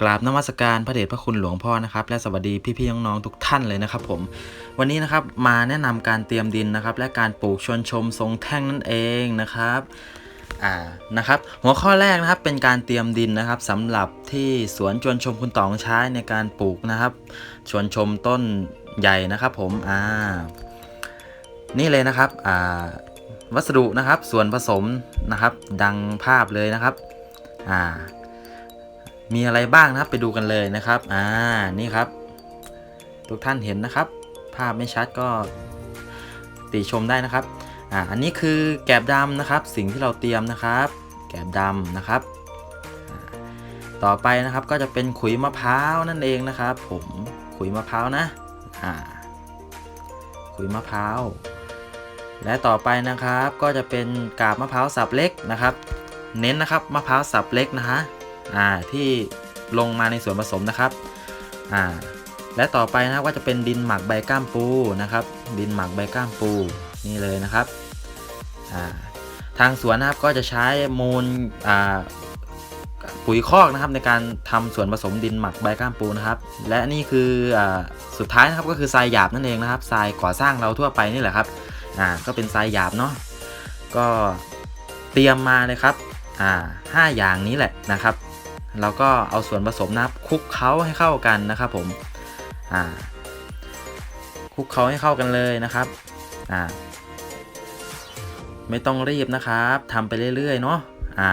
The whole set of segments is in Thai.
กราบนมัสการพระเดชพระคุณหลวงพ่อนะครับและสวัสดีพี่ๆน้องๆทุกท่านเลยนะครับผมวันนี้นะครับมาแนะนำการเตรียมดินนะครับ และการปลูกชวนชมทรงแท่งนั่นเองนะครับอ่านะครับ หัวข้อแรกนะครับเป็นการเตรียมดินนะครับสำหรับที่สวนชวนชมคุณตองใช้ในการปลูกนะครับ ชวนชมต้นใหญ่นะครับ ผมอ่านี่เลยนะครับอ่าวัสดุนะครับส่วนผสมนะครับ ดังภาพเลยนะครับอ่า มีอะไรบ้างนะครับไปดูกันเลยนะครับ อ่านี่ครับ ทุกท่านเห็นนะครับ ภาพไม่ชัดก็ติชมได้นะครับ อ่าอันนี้คือแกบดำนะครับ สิ่งที่เราเตรียมนะครับ แกบดำนะครับ ต่อไปนะครับก็จะเป็นขุยมะพร้าวนั่นเองนะครับ ผมขุยมะพร้าวนะ อ่า ขุยมะพร้าวและต่อไปนะครับก็จะเป็นกาบมะพร้าวสับเล็กนะครับ เน้นนะครับมะพร้าวสับเล็กนะฮะ อ่าที่ลงมาในส่วนผสมนะครับอ่าและต่อไปนะครับก็จะเป็นดินหมักใบก้ามปูนะครับ ดินหมักใบก้ามปูนี่เลยนะครับอ่าทางสวนนะครับก็จะใช้มูลอ่าปุ๋ยคอกนะครับในการทำส่วนผสมดินหมักใบก้ามปูนะครับ และนี่คืออสุดท้ายนะครับก็คือทรายหยาบนั่นเองนะครับทรายก่อสร้างเราทั่วไปนี่แหละครับอ่าก็เป็นทรายหยาบเนาะก็เตรียมมาเลยครับอ่าห้าอย่างนี้แหละนะครับ เราก็เอาส่วนผสมนะครับคลุกเคล้าให้เข้ากันนะครับผมอ่าคลุกเคล้าให้เข้ากันเลยนะครับอ่าไม่ต้องรีบนะครับทำไปเรื่อยๆเนาะอ่า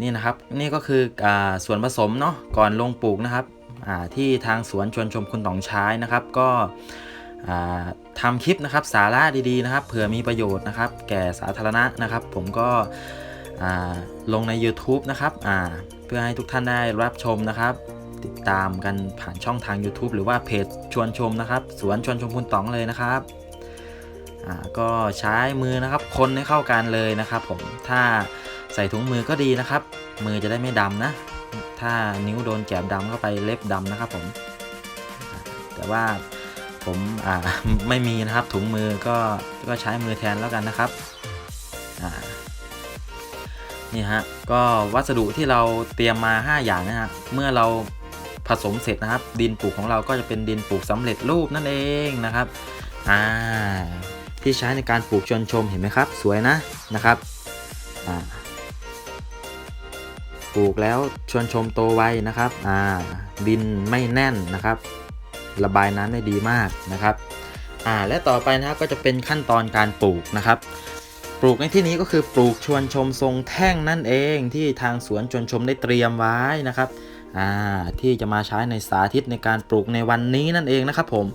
นี่นะครับนี่ก็คืออ่าส่วนผสมเนาะก่อนลงปลูกนะครับอ่าที่ทางสวนชวนชมคุณต้องใช้นะครับ ก็อ่าทำคลิปนะครับสาระดีๆนะครับเผื่อมีประโยชน์นะครับ แก่สาธารณะนะครับ ผมก็ ลงใน YouTube นะครับเพื่อให้ทุกท่านได้รับชมนะครับ ติดตามกันผ่านช่องทาง YouTube หรือว่าเพจชวนชมนะครับสวนชวนชมคุณต๋องเลยนะครับก็ใช้มือนะครับคนให้เข้ากันเลยนะครับผมถ้าใส่ถุงมือก็ดีนะครับ มือจะได้ไม่ดำนะ ถ้านิ้วโดนแกบดำเข้าไปเล็บดำนะครับผมแต่ว่าผมไม่มีนะครับถุงมือก็ก็ใช้มือแทนแล้วกันนะครับอ่า นี่ฮะก็วัสดุที่เราเตรียมมา 5 อย่างนะฮะเมื่อเราผสมเสร็จนะครับ ดินปลูกของเราก็จะเป็นดินปลูกสำเร็จรูปนั่นเองนะครับอ่าที่ใช้ในการปลูกชวนชมเห็นไหมครับ สวยนะนะครับอ่าปลูกแล้วชวนชมโตไวนะครับอ่าดินไม่แน่นนะครับ ระบายน้ำได้ดีมากนะครับอ่าและต่อไปนะครับก็จะเป็นขั้นตอนการปลูกนะครับ ปลูกในที่นี้ก็คือปลูกชวนชมทรงแท่งนั่นเองที่ทางสวนชวนชมได้เตรียมไว้นะครับที่จะมาใช้ในสาธิตในการปลูกในวันนี้นั่นเองนะครับผม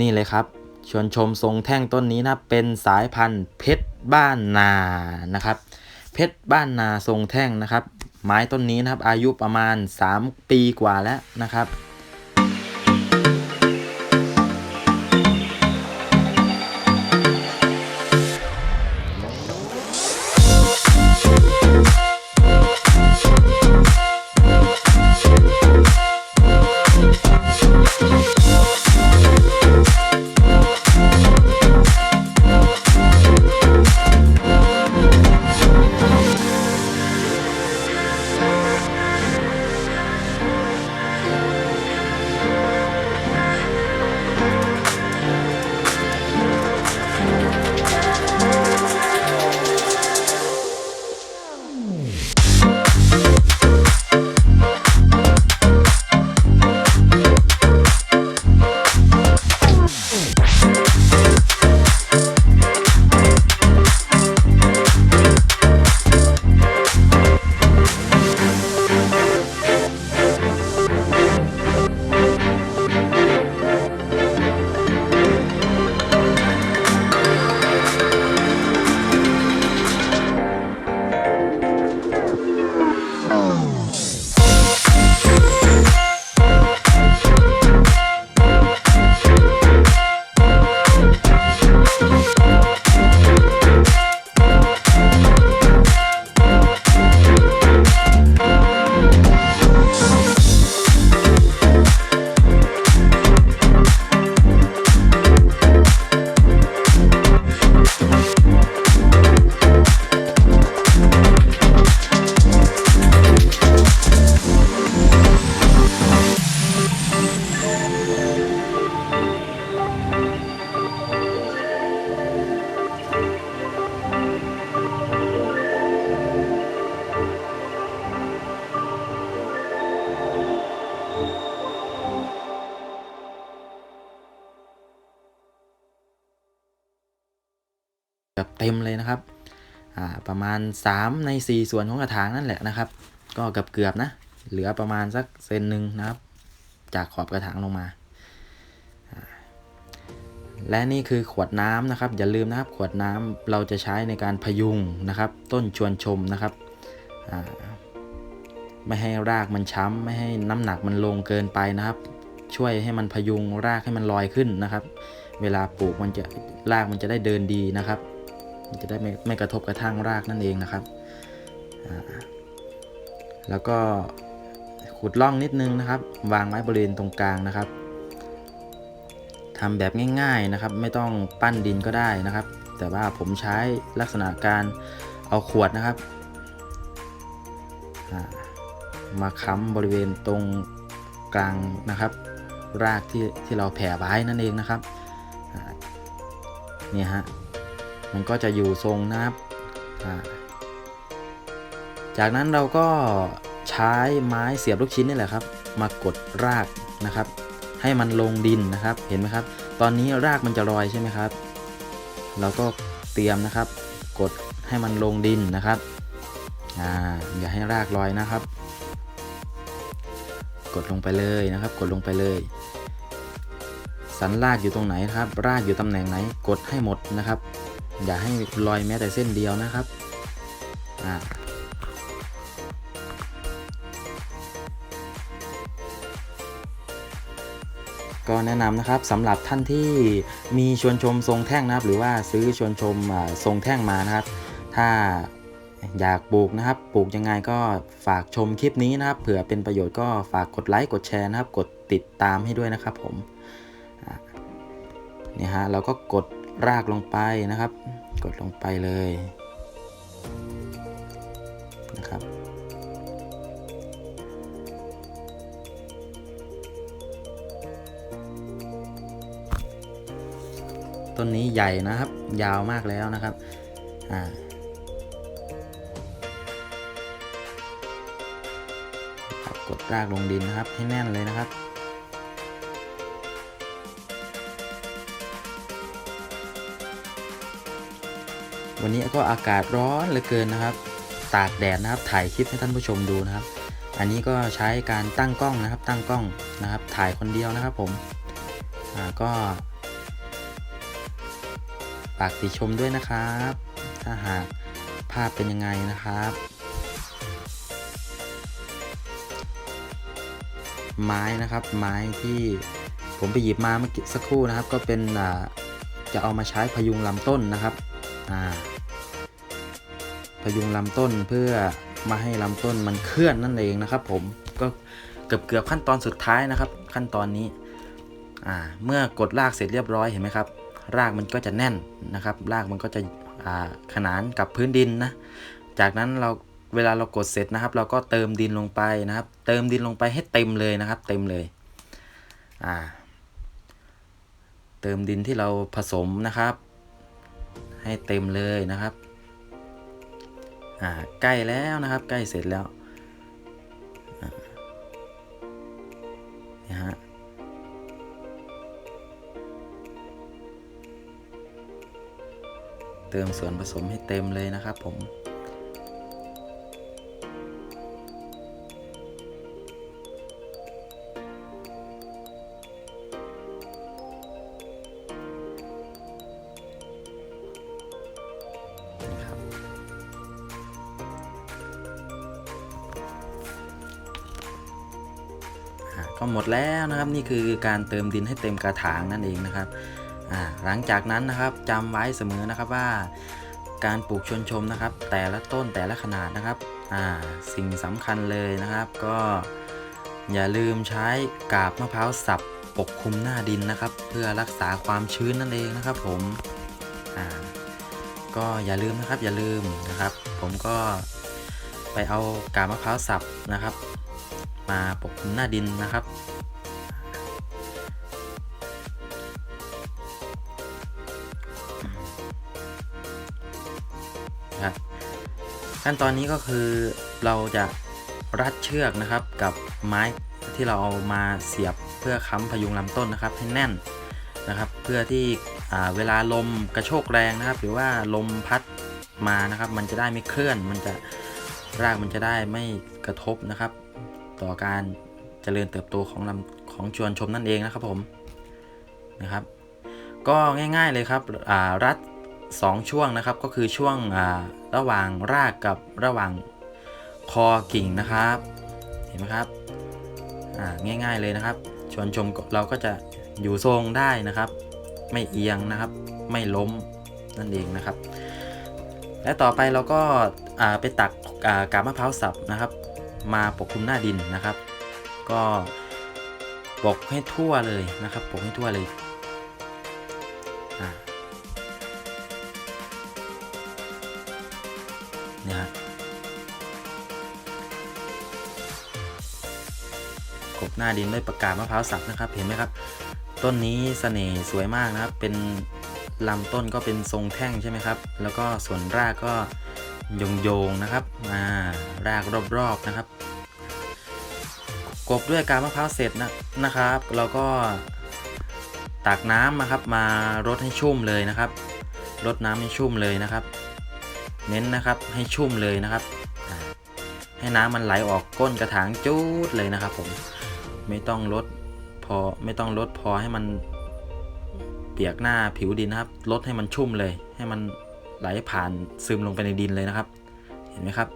นี่เลยครับ ชวนชมทรงแท่งต้นนี้นะเป็นสายพันธุ์เพชรบ้านนานะครับ เพชรบ้านนาทรงแท่งนะครับ ไม้ต้นนี้นะครับอายุประมาณ 3 ปีกว่าแล้วนะครับ แบบเต็มเลยนะครับอ่าประมาณ 3 ใน 4 ส่วนของกระถางนั่นแหละนะครับ ก็เกือบเกือบนะ เหลือประมาณสักเซนหนึ่งนะครับ จากขอบกระถางลงมา และนี่คือขวดน้ำนะครับ อย่าลืมนะครับขวดน้ำเราจะใช้ในการพยุงนะครับ ต้นชวนชมนะครับอ่าไม่ให้รากมันช้ำ ไม่ให้น้ำหนักมันลงเกินไปนะครับ ช่วยให้มันพยุงรากให้มันลอยขึ้นนะครับ เวลาปลูกมันจะรากมันจะได้เดินดีนะครับ จะได้ไม่ไม่กระทบกระทั่งรากนั่นเองนะครับ แล้วก็ขุดร่องนิดนึงนะครับ วางไว้บริเวณตรงกลางนะครับทำแบบง่ายๆนะครับ ไม่ต้องปั้นดินก็ได้นะครับ แต่ว่าผมใช้ลักษณะการเอาขวดนะครับ มาค้ำบริเวณตรงกลางนะครับ รากที่ที่เราแผ่ไว้นั่นเองนะครับนี่ฮะ มันก็จะอยู่ทรงนะครับ จากนั้นเราก็ใช้ไม้เสียบลูกชิ้นนี่แหละครับ มากดรากนะครับ ให้มันลงดินนะครับ เห็นไหมครับ ตอนนี้รากมันจะลอยใช่ไหมครับ เราก็เตรียมนะครับ กดให้มันลงดินนะครับอ่าอย่าให้รากลอยนะครับ กดลงไปเลยนะครับ กดลงไปเลยสันรากอยู่ตรงไหนครับ รากอยู่ตำแหน่งไหน กดให้หมดนะครับ อย่าให้ลอยแม้แต่เส้นเดียวนะครับอ่าก็แนะนำนะครับสำหรับท่านที่มีชวนชมทรงแท่งนะครับ หรือว่าซื้อชวนชมทรงแท่งมานะครับ ถ้าอยากปลูกนะครับ ปลูกยังไงก็ฝากชมคลิปนี้นะครับเผื่อเป็นประโยชน์ก็ฝากกดไลค์กดแชร์นะครับ กดติดตามให้ด้วยนะครับผมอ่าเนี่ยฮะเราก็กด รากลงไปนะครับ กดลงไปเลยนะครับ ต้นนี้ใหญ่นะครับ ยาวมากแล้วนะครับอ่าครับกดรากลงดินนะครับให้แน่นเลยนะครับ วันนี้ก็อากาศร้อนเหลือเกินนะครับ ตากแดดนะครับ ถ่ายคลิปให้ท่านผู้ชมดูนะครับ อันนี้ก็ใช้การตั้งกล้องนะครับ ตั้งกล้องนะครับ ถ่ายคนเดียวนะครับผมอ่าก็ฝากติชมด้วยนะครับ ถ้าหากภาพเป็นยังไงนะครับ ไม้นะครับ ไม้ที่ผมไปหยิบมาเมื่อกี้สักครู่นะครับ ก็เป็นจะเอามาใช้พยุงลำต้นนะครับ พยุงลำต้นเพื่อมาให้ลำต้นมันเคลื่อนนั่นเองนะครับ ผมก็เกือบเกือบขั้นตอนสุดท้ายนะครับ ขั้นตอนนี้เมื่อกดลากเสร็จเรียบร้อยเห็นไหมครับ รากมันก็จะแน่นนะครับ รากมันก็จะขนานกับพื้นดินนะ จากนั้นเราเวลาเรากดเสร็จนะครับ เราก็เติมดินลงไปนะครับ เติมดินลงไปให้เต็มเลยนะครับ เต็มเลยเติมดินที่เราผสมนะครับ ให้เต็มเลยนะครับอ่าใกล้แล้วนะครับ ใกล้เสร็จแล้วนะฮะเติมส่วนผสมให้เต็มเลยนะครับผม ก็หมดแล้วนะครับนี่คือการเติมดินให้เต็มกระถางนั่นเองนะครับหลังจากนั้นนะครับจำไว้เสมอนะครับว่า การปลูกชวนชมนะครับ แต่ละต้นแต่ละขนาดนะครับสิ่งสำคัญเลยนะครับ ก็อย่าลืมใช้กาบมะพร้าวสับปกคลุมหน้าดินนะครับ เพื่อรักษาความชื้นนั่นเองนะครับ ผมก็อย่าลืมนะครับอย่าลืมนะครับ ผมก็ไปเอากาบมะพร้าวสับนะครับ มาปกคลุมหน้าดินนะครับ ครับ ขั้นตอนนี้ก็คือเราจะรัดเชือกนะครับกับไม้ที่เราเอามาเสียบเพื่อค้ำพยุงลำต้นนะครับให้แน่นนะครับเพื่อที่เวลาลมกระโชกแรงนะครับ หรือว่าลมพัดมานะครับ มันจะได้ไม่เคลื่อนมันจะรากมันจะได้ไม่กระทบนะครับ ต่อการเจริญเติบโตของลำของชวนชมนั่นเองนะครับผมนะครับ ก็ง่ายๆเลยครับอ่ารัด 2 ช่วงนะครับก็คือช่วงอ่าระหว่างรากกับระหว่างคอกิ่งนะครับ เห็นไหมครับอ่าง่ายๆเลยนะครับ ชวนชมเราก็จะอยู่ทรงได้นะครับ ไม่เอียงนะครับ ไม่ล้มนั่นเองนะครับ และต่อไปเราก็อ่าไปตักอ่ากาบมะพร้าวสับนะครับ มาปกคลุมหน้าดินนะครับ ก็ปกให้ทั่วเลยนะครับปกให้ทั่วเลยเนี่ยฮะกบหน้าดินด้วยประกามะพร้าวสับนะครับ เห็นไหมครับ ต้นนี้เสน่ห์สวยมากนะครับ เป็นลำต้นก็เป็นทรงแท่งใช่ไหมครับ แล้วก็ส่วนรากก็ โยงๆนะครับอ่ารากรอบๆนะครับ กบด้วยกาบมะพร้าวเสร็จนะนะครับเราก็ตักน้ำนะครับมารดให้ชุ่มเลยนะครับรดน้ำให้ชุ่มเลยนะครับ เน้นนะครับให้ชุ่มเลยนะครับ ให้น้ำมันไหลออกก้นกระถางจูดเลยนะครับ ผมไม่ต้องลดพอไม่ต้องลดพอให้มันเปียกหน้าผิวดินนะครับลดให้มันชุ่มเลย ให้มัน ไหลผ่านซึมลงไปในดินเลยนะครับ เห็นไหมครับ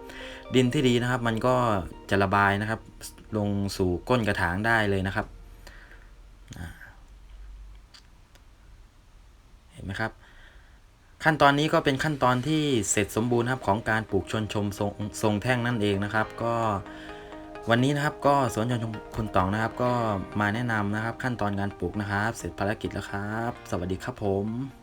ดินที่ดีนะครับ มันก็จะระบายนะครับ ลงสู่ก้นกระถางได้เลยนะครับเห็นไหมครับ ขั้นตอนนี้ก็เป็นขั้นตอนที่เสร็จสมบูรณ์ครับของการปลูกชนชมทรงทรงแท่งนั่นเองนะครับ ก็วันนี้นะครับก็สวนชนชมคุณต๋องนะครับ ก็มาแนะนำนะครับ ขั้นตอนการปลูกนะครับ เสร็จภารกิจแล้วครับ สวัสดีครับผม